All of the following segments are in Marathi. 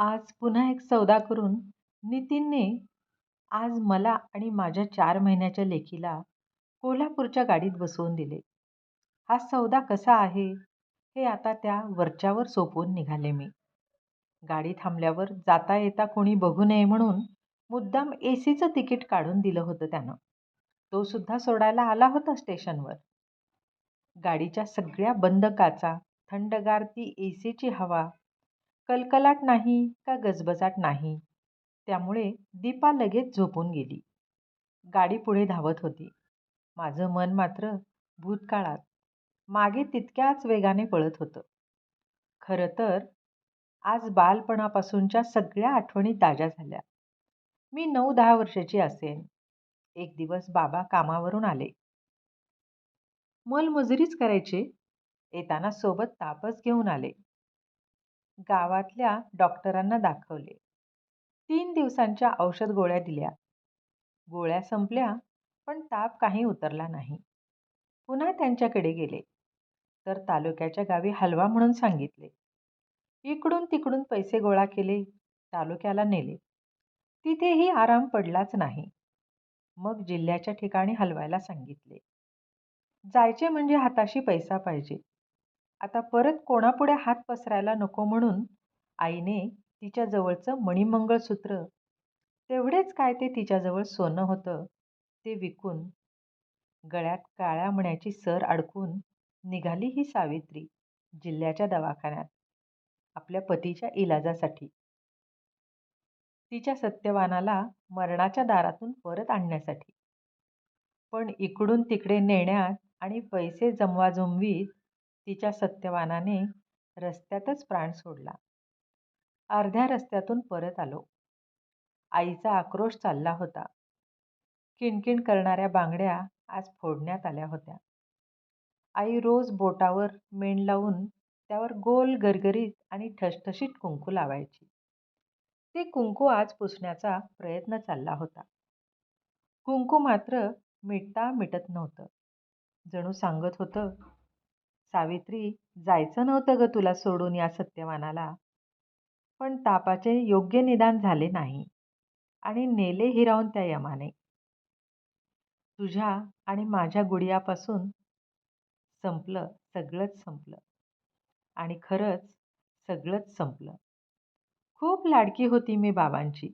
आज पुन्हा एक सौदा करून नितीनने आज मला आणि माझ्या चार महिन्याच्या लेकीला कोल्हापूरच्या गाडीत बसवून दिले. हा सौदा कसा आहे हे आता त्या वरच्यावर सोपवून निघाले मी. गाडी थांबल्यावर जाता येता कोणी बघू नये म्हणून मुद्दाम ए सीचं तिकीट काढून दिलं होतं त्यानं. तो सुद्धा सोडायला आला होता स्टेशनवर. गाडीच्या सगळ्या बंद काचा, थंडगार ती ए सीची हवा, कलकलाट नाही का गजबजाट नाही. त्यामुळे दीपा लगेच झोपून गेली. गाडी पुढे धावत होती. माझं मन मात्र भूतकाळात, मागे तितक्याच वेगाने पळत होतं. खरं तर आज बालपणापासूनच्या सगळ्या आठवणी ताज्या झाल्या. मी नऊ दहा वर्षाची असेन. एक दिवस बाबा कामावरून आले. मोलमजुरीच करायचे. येताना सोबत तापच घेऊन आले. गावातल्या डॉक्टरांना दाखवले. तीन दिवसांच्या औषध गोळ्या दिल्या. गोळ्या संपल्या पण ताप काही उतरला नाही. पुन्हा त्यांच्याकडे गेले तर तालुक्याच्या गावी हलवा म्हणून सांगितले. इकडून तिकडून पैसे गोळा केले, तालुक्याला नेले. तिथेही आराम पडलाच नाही. मग जिल्ह्याच्या ठिकाणी हलवायला सांगितले. जायचे म्हणजे हाताशी पैसा पाहिजे. आता परत कोणापुढे हात पसरायला नको म्हणून आईने तिच्या जवळचं मणिमंगळसूत्र, तेवढेच काय ते तिच्याजवळ सोनं होतं ते विकून, गळ्यात काळ्या मण्याची सर अडकून निघाली ही सावित्री जिल्ह्याच्या दवाखान्यात आपल्या पतीच्या इलाजासाठी. तिच्या सत्यवानाला मरणाच्या दारातून परत आणण्यासाठी. पण इकडून तिकडे नेण्यात आणि पैसे जमवाजमवीत तिच्या सत्यवानाने रस्त्यातच प्राण सोडला. अर्ध्या रस्त्यातून परत आलो. आईचा आक्रोश चालला होता. किणकिण करणाऱ्या बांगड्या आज फोडण्यात आल्या होत्या. आई रोज बोटावर मेण लावून त्यावर गोल गरगरीत आणि ठसठशीत कुंकू लावायची. ते कुंकू आज पुसण्याचा प्रयत्न चालला होता. कुंकू मात्र मिटता मिटत नव्हतं. जणू सांगत होतं, सावित्री जायचं नव्हतं गं तुला सोडून या सत्यवानाला. पण तापाचे योग्य निदान झाले नाही आणि नेले हिरावून त्या यमाने. तुझ्या आणि माझ्या गुडियापासून संपलं सगळंच संपलं. आणि खरंच सगळंच संपलं. खूप लाडकी होती मी बाबांची.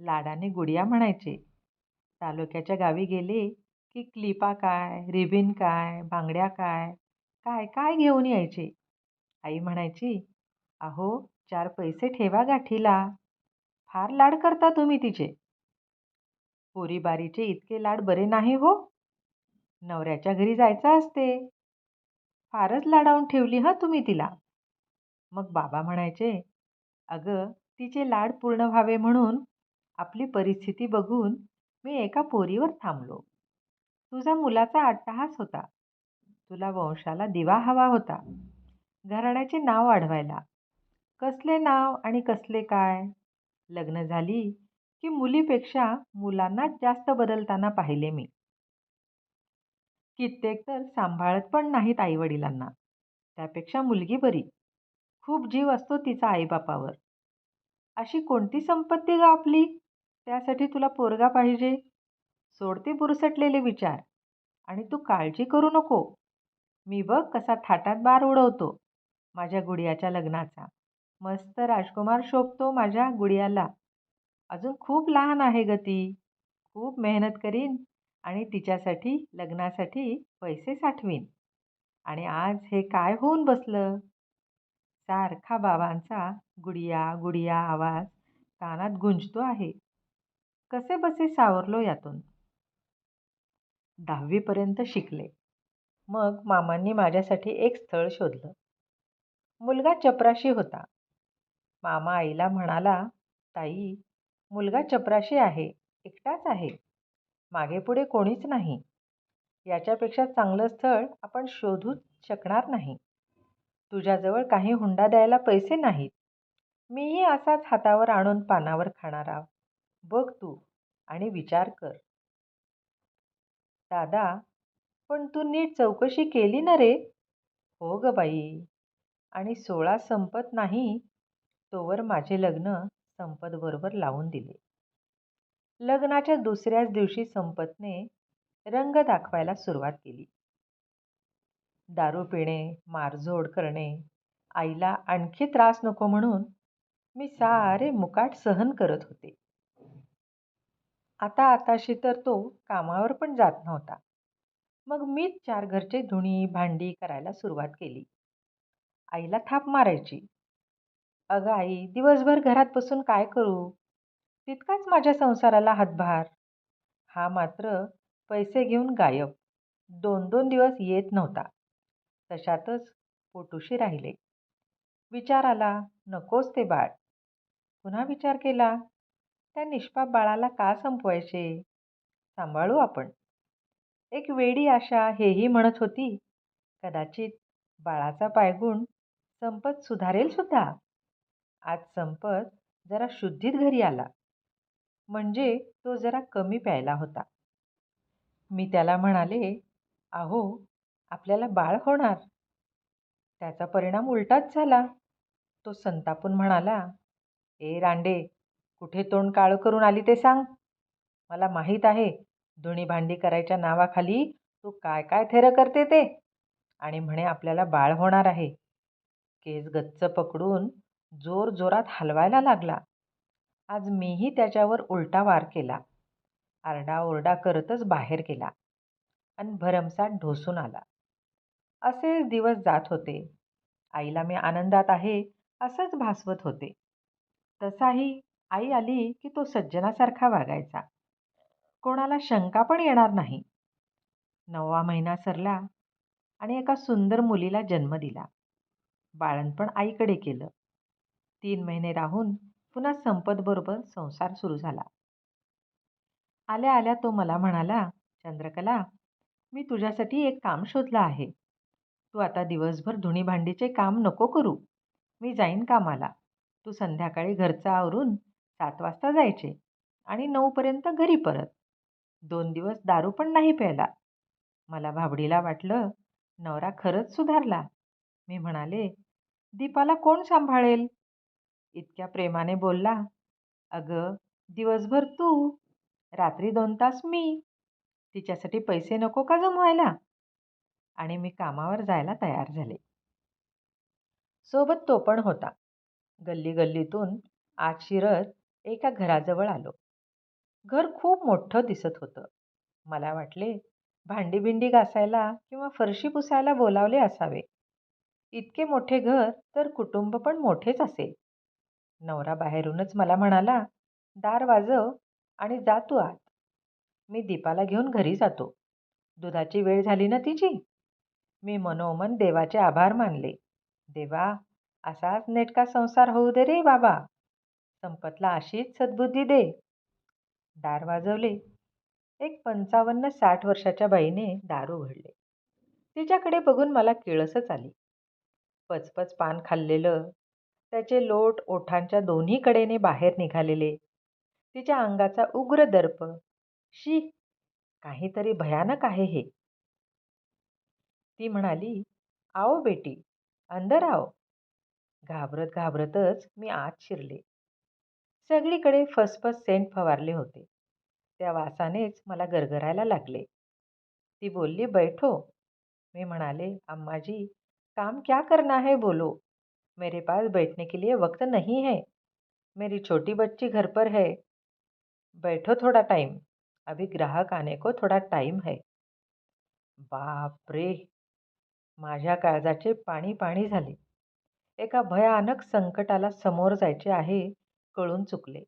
लाडाने गुडिया म्हणायचे. तालुक्याच्या गावी गेले की क्लिपा काय, रिबिन काय, बांगड्या काय, काय काय घेऊन यायचे. आई म्हणायची, अहो चार पैसे ठेवा गाठीला. फार लाड करता तुम्ही तिचे. पोरीबारीचे इतके लाड बरे नाही हो. नवऱ्याच्या घरी जायचं असते. फारच लाडावून ठेवली हं तुम्ही तिला. मग बाबा म्हणायचे, अगं तिचे लाड पूर्ण व्हावे म्हणून आपली परिस्थिती बघून मी एका पोरीवर थांबलो. तुझा मुलाचा अट्टहास होता. तुला वंशाला दिवा हवा होता. घराण्याचे नाव वाढवायला. कसले नाव आणि कसले काय? लग्न झाली की मुलीपेक्षा मुलांनाच जास्त बदलताना पाहिले मी. कित्येक तर सांभाळत पण नाहीत आईवडिलांना. त्यापेक्षा मुलगी बरी. खूप जीव असतो तिचा आईबापावर. अशी कोणती संपत्ती गं आपली, त्यासाठी तुला पोरगा पाहिजे? सोडते बुरसटलेले विचार आणि तू काळजी करू नको. मी बघ कसा थाटात बार उडवतो माझ्या गुडियाच्या लग्नाचा. मस्त राजकुमार शोभतो माझ्या गुडियाला. अजून खूप लहान आहे गती ती. खूप मेहनत करीन आणि तिच्यासाठी लग्नासाठी पैसे साठवीन. आणि आज हे काय होऊन बसलं? सारखा बाबांचा गुडिया गुडिया आवाज कानात गुंजतो आहे. कसे बसे सावरलो यातून. दहावीपर्यंत शिकले. मग मामांनी माझ्यासाठी एक स्थळ शोधलं. मुलगा चपराशी होता. मामा आईला म्हणाला, ताई, मुलगा चपराशी आहे, एकटाच आहे. मागेपुढे कोणीच नाही. याच्यापेक्षा चांगलं स्थळ आपण शोधूच शकणार नाही. तुझ्याजवळ काही हुंडा द्यायला पैसे नाहीत. मीही असाच हातावर आणून पानावर खाणारा. बघ तू आणि विचार कर. दादा, पण तू नीट चौकशी केली ना रे? हो गं बाई. आणि सोळा संपत नाही तोवर माझे लग्न संपतबरोबर लावून दिले लग्नाच्या दुसऱ्याच दिवशी संपतने रंग दाखवायला सुरुवात केली दारू पिणे मारझोड करणे आईला आणखी त्रास नको म्हणून मी सारे मुकाट सहन करत होते आता आताशी तर तो कामावर पण जात नव्हता मग मीच चार घरचे धुणी भांडी करायला सुरुवात केली. आईला थाप मारायची. अगं आई दिवसभर घरात बसून काय करू? तितकाच माझ्या संसाराला हातभार. हा मात्र पैसे घेऊन गायब. दोन दोन दिवस येत नव्हता. तशातच पोटुशी राहिले. विचार आला नकोच ते बाळ. पुन्हा विचार केला त्या निष्पाप बाळाला का संपवायचे? सांभाळू आपण. एक वेडी आशा हेही म्हणत होती. कदाचित बाळाचा पायगुण संपत सुधारेल सुद्धा. आज संपत जरा शुद्धीत घरी आला. म्हणजे तो जरा कमी प्यायला होता. मी त्याला म्हणाले अहो आपल्याला बाळ होणार. त्याचा परिणाम उलटाच झाला. तो संतापून म्हणाला ए रांडे कुठे तोंड काळं करून आली ते सांग. मला माहीत आहे धुणी भांडी करायच्या नावाखाली तू काय काय थेरं करते ते? आणि म्हणे आपल्याला बाळ होणार आहे. केस गच्च पकडून जोर जोरात हलवायला लागला. आज मीही त्याच्यावर उलटा वार केला. आरडाओरडा करतच बाहेर गेला आणि भरमसाठ ढोसून आला. असेच दिवस जात होते. आईला मी आनंदात आहे असंच भासवत होते. तसाही आई आली की तो सज्जनासारखा वागायचा. कोणाला शंका पण येणार नाही. नववा महिना सरला आणि एका सुंदर मुलीला जन्म दिला. बाळणपण आईकडे केलं. तीन महिने राहून पुन्हा संपतबरोबर संसार सुरू झाला. आल्या आल्या तो मला म्हणाला चंद्रकला मी तुझ्यासाठी एक काम शोधलं आहे. तू आता दिवसभर धुणी भांडीचे काम नको करू. मी जाईन कामाला. तू संध्याकाळी घरचं आवरून सात वाजता जायचे आणि नऊपर्यंत घरी परत. दोन दिवस दारू पण नाही प्यायला. मला भाबडीला वाटलं नवरा खरंच सुधारला. मी म्हणाले दीपाला कोण सांभाळेल? इतक्या प्रेमाने बोलला अगं दिवसभर तू रात्री दोन तास मी. तिच्यासाठी पैसे नको का जमवायला? आणि मी कामावर जायला तयार झाले. सोबत तो पण होता. गल्ली गल्लीतून आज शिरत एका घराजवळ आलो. घर खूप मोठं दिसत होतं. मला वाटले भांडीबिंडी घासायला किंवा फरशी पुसायला बोलावले असावे. इतके मोठे घर तर कुटुंब पण मोठेच असेल. नवरा बाहेरूनच मला म्हणाला दार वाजव आणि जा तू आत. मी दीपाला घेऊन घरी जातो. दुधाची वेळ झाली ना तिची? मी मनोमन देवाचे आभार मानले. देवा असाच नेटका संसार होऊ दे रे बाबा. संपतला अशीच सद्बुद्धी दे. दार वाजवले. एक पंचावन्न साठ वर्षाच्या बाईने दार उघडले तिच्याकडे बघून मला किळसच आली. पचपच पान खाल्लेलं त्याचे लोट ओठांच्या दोन्ही कडेने बाहेर निघालेले तिच्या अंगाचा उग्र दर्प. शी काहीतरी भयानक आहे हे. ती म्हणाली आओ बेटी अंदर आओ. घाबरत घाबरतच मी आत शिरले. सगळीकडे फसफस सेंट फवारले होते. त्या वासानेच मला गरगरायला लागले. ती बोलली बैठो. मी म्हणाले अम्माजी काम क्या करना है बोलो. मेरे पास बैठने के लिए वक्त नहीं है. मेरी छोटी बच्ची घर पर है. बैठो थोड़ा टाइम अभी ग्राहक आने को थोड़ा टाइम है. बाप रे माझ्या काळजाचे पाणी पाणी झाले. एका भयानक संकटाला समोर जायचे आहे कळून चुकले.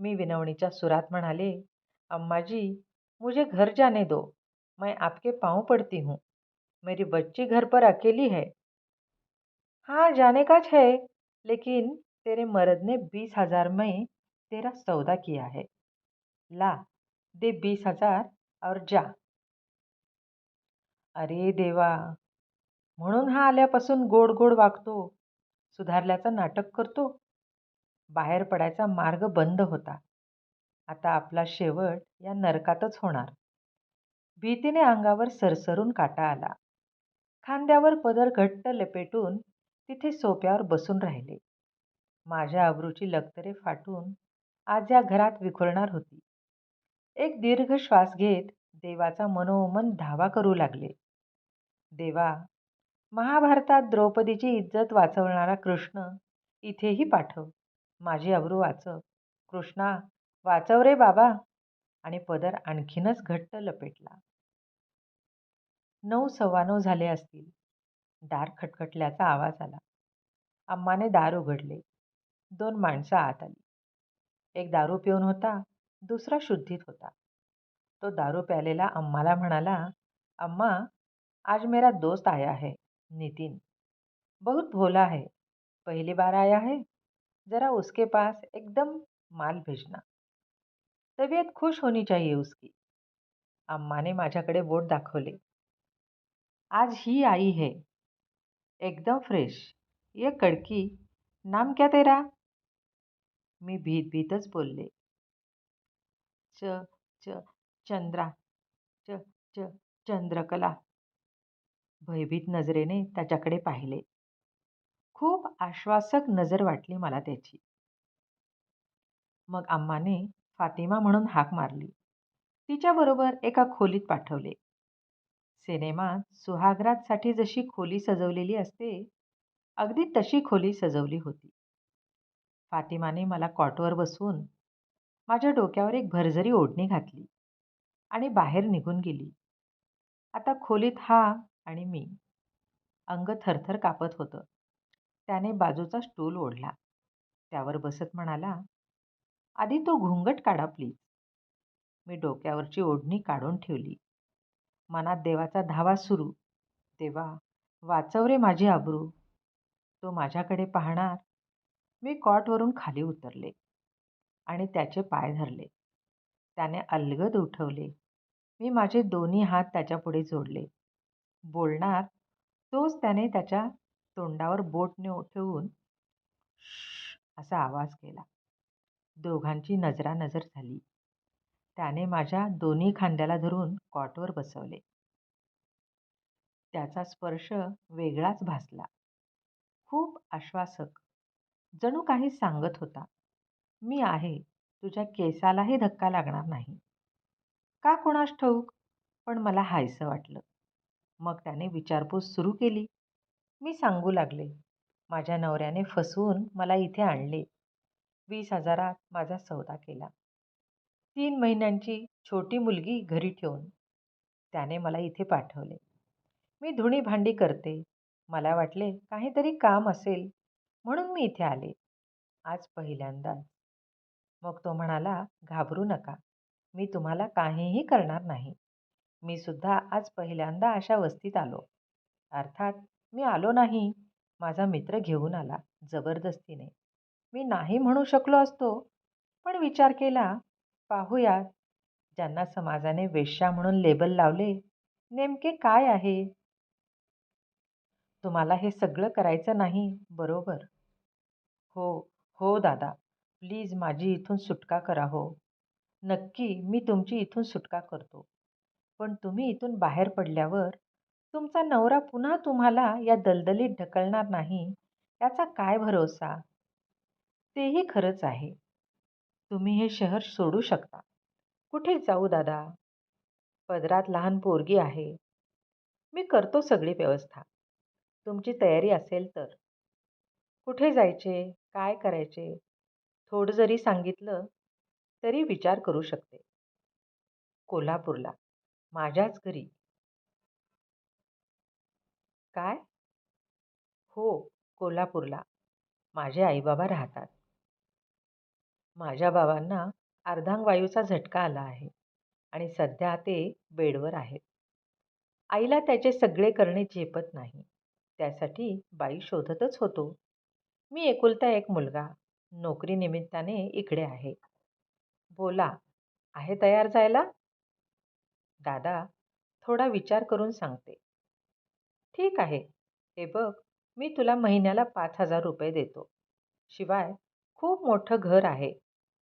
मी विनवणीच्या सुरात म्हणाले अम्माजी मुझे घर जाने दो. मैं आपके पाँव पड़ती हूँ. मेरी बच्ची घर पर अकेली है. हाँ जाने का है लेकिन तेरे मर्द ने बीस हजार में तेरा सौदा किया है। ला दे बीस हजार और जा. अरे देवा म्हणून हा आल्यापासून गोड गोड वागतो सुधारल्याचं नाटक करतो. बाहेर पडायचा मार्ग बंद होता. आता आपला शेवट या नरकातच होणार. भीतीने अंगावर सरसरून काटा आला. खांद्यावर पदर घट्ट लपेटून तिथे सोप्यावर बसून राहिले. माझ्या अब्रूची लक्तरे फाटून आज या घरात विखुरणार होती. एक दीर्घ श्वास घेत देवाचा मनोमन धावा करू लागले. देवा महाभारतात द्रौपदीची इज्जत वाचवणारा कृष्ण इथेही पाठव. माझी अब्रू वाचव. कृष्णा वाचव रे बाबा. आणि पदर आणखीनच घट्ट लपेटला. नऊ सव्वा नऊ झाले असतील. दार खटखटल्याचा आवाज आला. अम्माने दार उघडले. दोन माणसं आत आली. एक दारू पिऊन होता दुसरा शुद्धीत होता. तो दारू प्यालेला अम्माला म्हणाला अम्मा आज मेरा दोस्त आया है नितिन. बहुत भोला है. पहली बार आया है ज़रा उसके पास एकदम माल भेजना. तबीयत खुश होनी चाहिए उसकी. अम्माने माझ्याकडे बोट दाखवले. आज ही आई है. एकदम फ्रेश ये कड़की. नाम क्या तेरा? मी भीत भीतच बोलले. च च चंद्रा. च च चंद्रकला. भयभीत नजरेने त्याच्याकडे पाहिले. खूप आश्वासक नजर वाटली मला त्याची. मग अम्माने फातिमा म्हणून हाक मारली. तिच्याबरोबर एका खोलीत पाठवले. सिनेमात सुहागरातसाठी जशी खोली सजवलेली असते अगदी तशी खोली सजवली होती. फातिमाने मला कॉटवर बसवून माझ्या डोक्यावर एक भरझरी ओढणी घातली आणि बाहेर निघून गेली. आता खोलीत हा आणि मी. अंग थरथर कापत होतं. त्याने बाजूचा स्टूल ओढला. त्यावर बसत म्हणाला आधी तो घुंगट काढा प्लीज. मी डोक्यावरची ओढणी काढून ठेवली. मनात देवाचा धावा सुरू. देवा वाचव रे माझी आबरू. तो माझ्याकडे पाहणार. मी कॉटवरून खाली उतरले आणि त्याचे पाय धरले. त्याने अलगद उठवले. मी माझे दोन्ही हात त्याच्यापुढे जोडले. बोलणार तोच त्याने त्याच्या तोंडावर बोट ने ठेवून असा आवाज केला. दोघांची नजरानजर झाली. त्याने माझ्या दोन्ही खांद्याला धरून कॉटवर बसवले. त्याचा स्पर्श वेगळाच भासला. खूप आश्वासक. जणू काही सांगत होता. मी आहे. तुझ्या केसालाही धक्का लागणार नाही. का कुणास ठाऊक? पण मला हायसं वाटलं. मग त्याने विचारपूस सुरू केली. मी सांगू लागले. माझ्या नवऱ्याने फसवून मला इथे आणले. वीस हजारात माझा सौदा केला. तीन महिन्यांची छोटी मुलगी घरी ठेवून त्याने मला इथे पाठवले. मी धुणी भांडी करते. मला वाटले काहीतरी काम असेल म्हणून मी इथे आले. आज पहिल्यांदाच मग तो म्हणाला घाबरू नका. मी तुम्हाला काहीही करणार नाही. मी सुद्धा आज पहिल्यांदा अशा वस्तीत आलो. अर्थात मी आलो नाही. माझा मित्र घेऊन आला जबरदस्तीने. मी नाही म्हणू शकलो असतो पण विचार केला पाहूया ज्यांना समाजाने वेश्या म्हणून लेबल लावले नेमके काय आहे? तुम्हाला हे सगळं करायचं नाही बरोबर. हो हो दादा प्लीज माझी इथून सुटका करा हो. नक्की मी तुमची इथून सुटका करतो. पण तुम्ही इथून बाहेर पडल्यावर तुमचा नवरा पुन्हा तुम्हाला या दलदलीत ढकलणार नाही याचा काय भरोसा? तेही खरंच आहे. तुम्ही हे शहर सोडू शकता. कुठे जाऊ दादा? पदरात लहान पोरगी आहे. मी करतो सगळी व्यवस्था. तुमची तयारी असेल तर. कुठे जायचे? काय करायचे? थोडं जरी सांगितलं तरी विचार करू शकते. कोल्हापूरला. माझ्याच घरी. काय? हो कोल्हापूरला. माझे आईबाबा राहतात. माझ्या बाबांना अर्धांगवायूचा झटका आला आहे आणि सध्या ते बेडवर आहेत. आईला त्याचे सगळे करणे झेपत नाही. त्यासाठी बाई शोधतच होतो. मी एकुलता एक मुलगा. नोकरीनिमित्ताने इकडे आहे. बोला आहे तयार जायला? दादा थोडा विचार करून सांगते. ठीक आहे. हे बघ मी तुला महिन्याला पाच हजार रुपये देतो. शिवाय खूप मोठं घर आहे.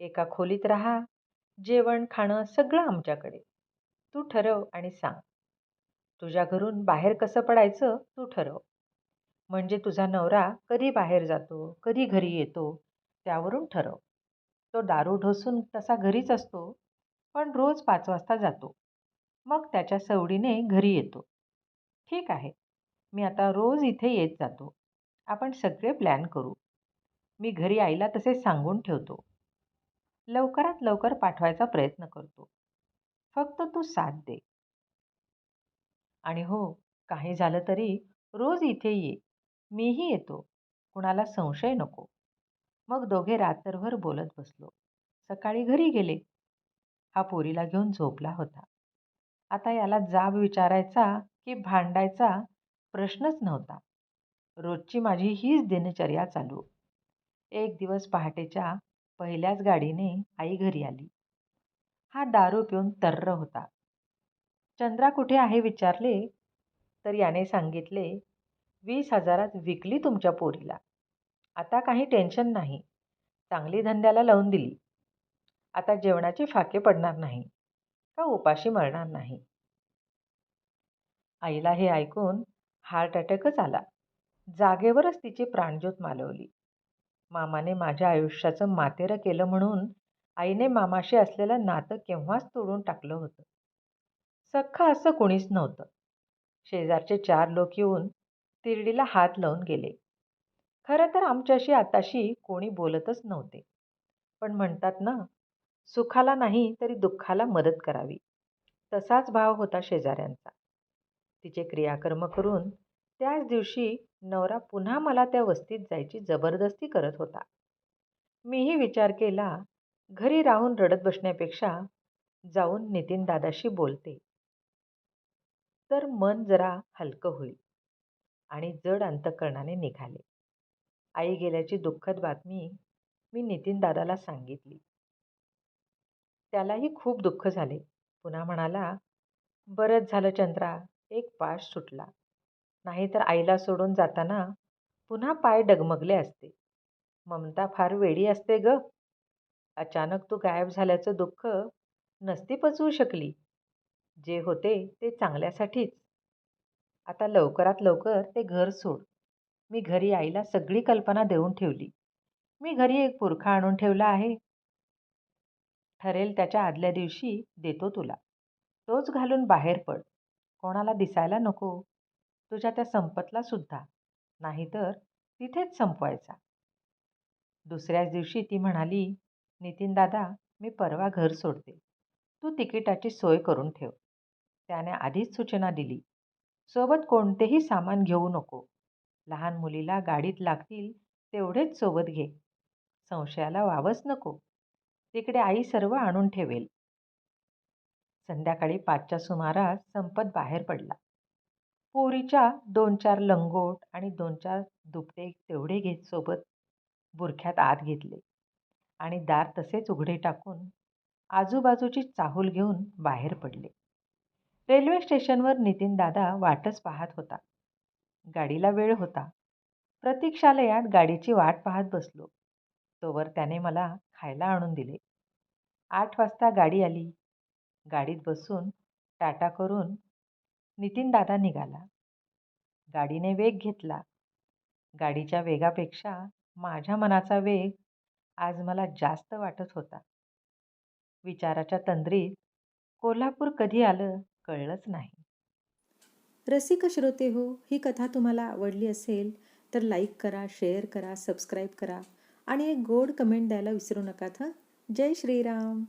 एका खोलीत राहा. जेवण खाणं सगळं आमच्याकडे. तू ठरव आणि सांग. तुझ्या घरून बाहेर कसं पडायचं तू ठरव. म्हणजे तुझा नवरा कधी बाहेर जातो कधी घरी येतो त्यावरून ठरव. तो दारू ढोसून तसा घरीच असतो पण रोज पाच वाजता जातो. मग त्याच्या सवडीने घरी येतो. ठीक आहे. मी आता रोज इथे येत जातो. आपण सगळे प्लॅन करू. मी घरी आईला तसे सांगून ठेवतो. लवकरात लवकर पाठवायचा प्रयत्न करतो. फक्त तू साथ दे. आणि हो काही झालं तरी रोज इथे ये. मीही येतो. कुणाला संशय नको. मग दोघे रात्रभर बोलत बसलो. सकाळी घरी गेले. हा पोरीला घेऊन झोपला होता. आता याला जाब विचारायचा की भांडायचा प्रश्नच नव्हता. रोजची माझी हीच दिनचर्या चालू. एक दिवस पहाटेच्या पहिल्याच गाडीने आई घरी आली. हा दारू पिऊन तर्र होता. चंद्रा कुठे आहे विचारले? तर याने सांगितले वीस हजारात विकली तुमच्या पोरीला. आता काही टेन्शन नाही. चांगली धंद्याला लावून दिली. आता जेवणाचे फाके पडणार नाही. का उपाशी मरणार नाही? आईला हे ऐकून हार्ट अटॅकच आला. जागेवरच तिची प्राणज्योत मालवली. मामाने माझ्या आयुष्याचं मातेरं केलं म्हणून आईने मामाशी असलेलं नातं केव्हाच तोडून टाकलं होतं. सख्खं असं कुणीच नव्हतं. शेजारचे चार लोक येऊन तिरडीला हात लावून गेले. खरं तर आमच्याशी आताशी कोणी बोलतच नव्हते. पण म्हणतात ना सुखाला नाही तरी दुःखाला मदत करावी. तसाच भाव होता शेजाऱ्यांचा. तिचे क्रियाकर्म करून त्याच दिवशी नवरा पुन्हा मला त्या वस्तीत जायची जबरदस्ती करत होता. मीही विचार केला घरी राहून रडत बसण्यापेक्षा जाऊन नितीन दादाशी बोलते. तर मन जरा हलकं होईल आणि जड अंतकरणाने निघाले. आई गेल्याची दुःखद बातमी मी नितीन दादाला सांगितली. त्यालाही खूप दुःख झाले. पुन्हा म्हणाला बरंच झालं चंद्रा एक पाश सुटला. नाहीतर आईला सोडून जाताना पुन्हा पाय डगमगले असते. ममता फार वेडी असते ग. अचानक तू गायब झाल्याचं दुःख नसती पचवू शकली. जे होते ते चांगल्यासाठीच. आता लवकरात लवकर ते घर सोड. मी घरी आईला सगळी कल्पना देऊन ठेवली. मी घरी एक पुरखा आणून ठेवला आहे. ठरेल त्याच्या आदल्या दिवशी देतो तुला. तोच घालून बाहेर पड. कोणाला दिसायला नको. तुझ्या त्या संपतला सुद्धा. नाहीतर तिथेच संपवायचा. दुसऱ्याच दिवशी ती म्हणाली नितीन दादा मी परवा घर सोडते. तू तिकिटाची सोय करून ठेव. त्याने आधीच सूचना दिली. सोबत कोणतेही सामान घेऊ नको. लहान मुलीला गाडीत लागतील तेवढेच सोबत घे. संशयाला वावच नको. तिकडे आई सर्व आणून ठेवेल. संध्याकाळी पाचच्या सुमारास संपत बाहेर पडला. पोरीच्या दोन चार लंगोट आणि दोन चार दुपटे तेवढे घेत सोबत बुरख्यात आत घेतले आणि दार तसेच उघडे टाकून आजूबाजूची चाहूल घेऊन बाहेर पडले. रेल्वे स्टेशनवर नितीन दादा वाटच पाहत होता. गाडीला वेळ होता. प्रतीक्षालयात गाडीची वाट पाहत बसलो. तोवर त्याने मला खायला आणून दिले. आठ वाजता गाडी आली. गाडीत बसून टाटा करून नितीन दादा निघाला. गाडीने वेग घेतला. गाडीच्या वेगापेक्षा माझ्या मनाचा वेग आज मला जास्त वाटत होता. विचाराच्या तंद्रीत कोल्हापूर कधी आलं कळलंच नाही. रसिक श्रोते हो ही कथा तुम्हाला आवडली असेल तर लाईक करा शेअर करा सबस्क्राईब करा आणि एक गोड कमेंट द्यायला विसरू नका हं जय श्रीराम.